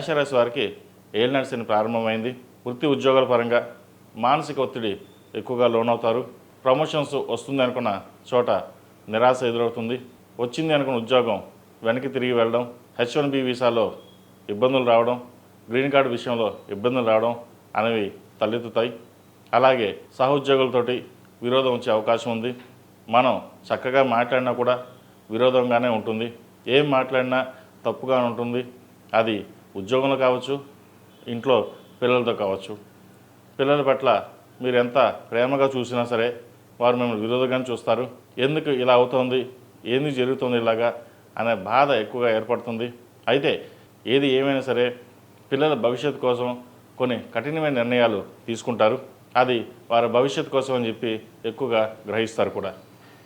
మేషరాశి వారికి ఏలినాటి శని ప్రారంభమైంది. వృత్తి ఉద్యోగాల పరంగా మానసిక ఒత్తిడి ఎక్కువగా లోనవుతారు. ప్రమోషన్స్ వస్తుంది అనుకున్న చోట నిరాశ ఎదురవుతుంది. వచ్చింది అనుకున్న ఉద్యోగం వెనక్కి తిరిగి వెళ్ళడం హెచ్ వన్ బి వీసాలో ఇబ్బందులు రావడం గ్రీన్ కార్డు విషయంలో ఇబ్బందులు రావడం అనేవి తలెత్తుతాయి. అలాగే సహోద్యోగులతోటి విరోధం వచ్చే అవకాశం ఉంది. మనం చక్కగా మాట్లాడినా కూడా విరోధంగానే ఉంటుంది. ఏం మాట్లాడినా తప్పుగా ఉంటుంది. అది ఉద్యోగంలో కావచ్చు ఇంట్లో పిల్లలతో కావచ్చు. పిల్లల పట్ల మీరు ఎంత ప్రేమగా చూసినా సరే వారు మిమ్మల్ని విరోధంగానే చూస్తారు. ఎందుకు ఇలా అవుతోంది? ఏంది జరుగుతుంది ఇలాగా అనే బాధ ఎక్కువగా ఏర్పడుతుంది. అయితే ఏది ఏమైనా సరే పిల్లల భవిష్యత్తు కోసం కొన్ని కఠినమైన నిర్ణయాలు తీసుకుంటారు. అది వారి భవిష్యత్తు కోసం అని చెప్పి ఎక్కువగా గ్రహిస్తారు కూడా.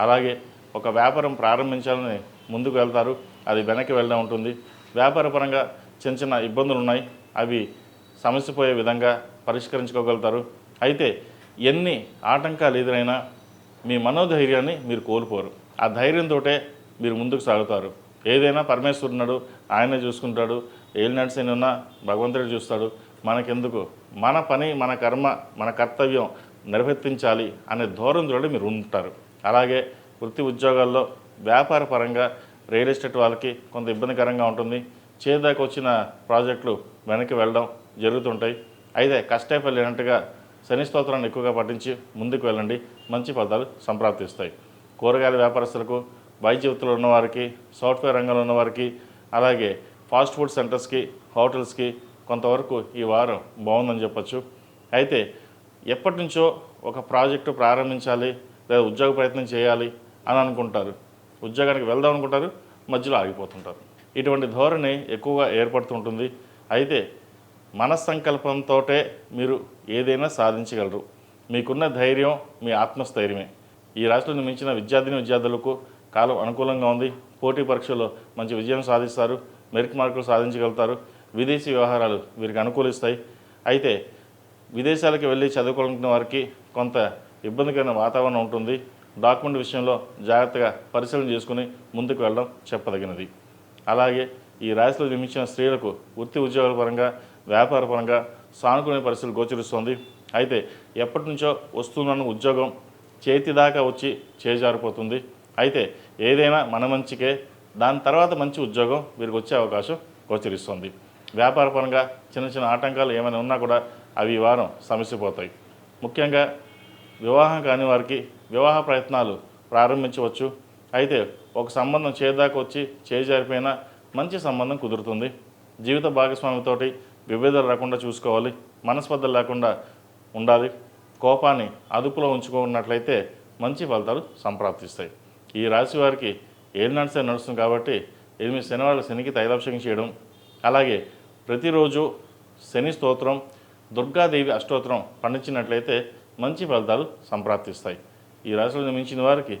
అలాగే ఒక వ్యాపారం ప్రారంభించాలని ముందుకు వెళ్తారు. అది వెనక్కి వెళ్ళడం ఉంటుంది. వ్యాపారపరంగా చిన్న చిన్న ఇబ్బందులు ఉన్నాయి అవి సమస్య పోయే విధంగా పరిష్కరించుకోగలుగుతారు. అయితే ఎన్ని ఆటంకాలు ఎదురైనా మీ మనోధైర్యాన్ని మీరు కోల్పోరు. ఆ ధైర్యంతో మీరు ముందుకు సాగుతారు. ఏదైనా పరమేశ్వరున్నాడు ఆయనే చూసుకుంటాడు. ఏలినాడు నడిసిన ఉన్నా భగవంతుడు చూస్తాడు. మనకెందుకు? మన పని మన కర్మ మన కర్తవ్యం నిర్వర్తించాలి అనే ధోరణితో మీరు ఉంటారు. అలాగే వృత్తి ఉద్యోగాల్లో వ్యాపార పరంగా రియల్ ఎస్టేట్ వాళ్ళకి కొంత ఇబ్బందికరంగా ఉంటుంది. చేదాకా వచ్చిన ప్రాజెక్టులు వెనక్కి వెళ్ళడం జరుగుతుంటాయి. అయితే కష్టే లేనట్టుగా శని స్తోత్రాన్ని ఎక్కువగా పఠించి ముందుకు వెళ్ళండి. మంచి ఫలితాలు సంప్రాప్తిస్తాయి. కూరగాయల వ్యాపారస్తులకు వైద్య వృత్తిలో ఉన్నవారికి సాఫ్ట్వేర్ రంగంలో ఉన్నవారికి అలాగే ఫాస్ట్ ఫుడ్ సెంటర్స్కి హోటల్స్కి కొంతవరకు ఈ వారం బాగుందని చెప్పచ్చు. అయితే ఎప్పటి నుంచో ఒక ప్రాజెక్టు ప్రారంభించాలి లేదా ఉద్యోగ ప్రయత్నం చేయాలి అని అనుకుంటారు. ఉద్యోగానికి వెళ్దాం అనుకుంటారు మధ్యలో ఆగిపోతుంటారు. ఇటువంటి ధోరణి ఎక్కువగా ఏర్పడుతుంటుంది. అయితే మనస్సంకల్పంతోటే మీరు ఏదైనా సాధించగలరు. మీకున్న ధైర్యం మీ ఆత్మస్థైర్యమే. ఈ రాష్ట్రంలో మించిన విద్యార్థిని విద్యార్థులకు కాలం అనుకూలంగా ఉంది. పోటీ పరీక్షల్లో మంచి విజయం సాధిస్తారు. మెరిట్ మార్కులు సాధించగలుగుతారు. విదేశీ వ్యవహారాలు వీరికి అనుకూలిస్తాయి. అయితే విదేశాలకు వెళ్ళి చదువుకోవాలనుకున్న వారికి కొంత ఇబ్బందికరమైన వాతావరణం ఉంటుంది. డాక్యుమెంట్ విషయంలో జాగ్రత్తగా పరిశీలన చేసుకుని ముందుకు వెళ్ళడం చెప్పదగినది. అలాగే ఈ రాశిలో జన్మించిన స్త్రీలకు వృత్తి ఉద్యోగాల పరంగా వ్యాపార పరంగా సానుకూల పరిస్థితులు గోచరిస్తోంది. అయితే ఎప్పటి నుంచో వస్తున్న ఉద్యోగం చేతి దాకా వచ్చి చేజారిపోతుంది. అయితే ఏదైనా మన మంచికే దాని తర్వాత మంచి ఉద్యోగం వీరికి వచ్చే అవకాశం గోచరిస్తుంది. వ్యాపార పరంగా చిన్న చిన్న ఆటంకాలు ఏమైనా ఉన్నా కూడా అవి ఈ వారం సమస్యపోతాయి ముఖ్యంగా వివాహం కాని వారికి వివాహ ప్రయత్నాలు ప్రారంభించవచ్చు. అయితే ఒక సంబంధం చేదాకా వచ్చి చేజారిపోయినా మంచి సంబంధం కుదురుతుంది. జీవిత భాగస్వామితోటి విభేదాలు రాకుండా చూసుకోవాలి. మనస్పర్ధలు లేకుండా ఉండాలి. కోపాన్ని అదుపులో ఉంచుకున్నట్లయితే మంచి ఫలితాలు సంప్రాప్తిస్తాయి. ఈ రాశి వారికి ఏం నడిస్తే నడుస్తుంది కాబట్టి ఎనిమిది శనివారాలు శనికి తైలాభిషేకం చేయడం అలాగే ప్రతిరోజు శని స్తోత్రం దుర్గాదేవి అష్టోత్తరం పండించినట్లయితే మంచి ఫలితాలు సంప్రాప్తిస్తాయి. ఈ రాశిలో మించిన వారికి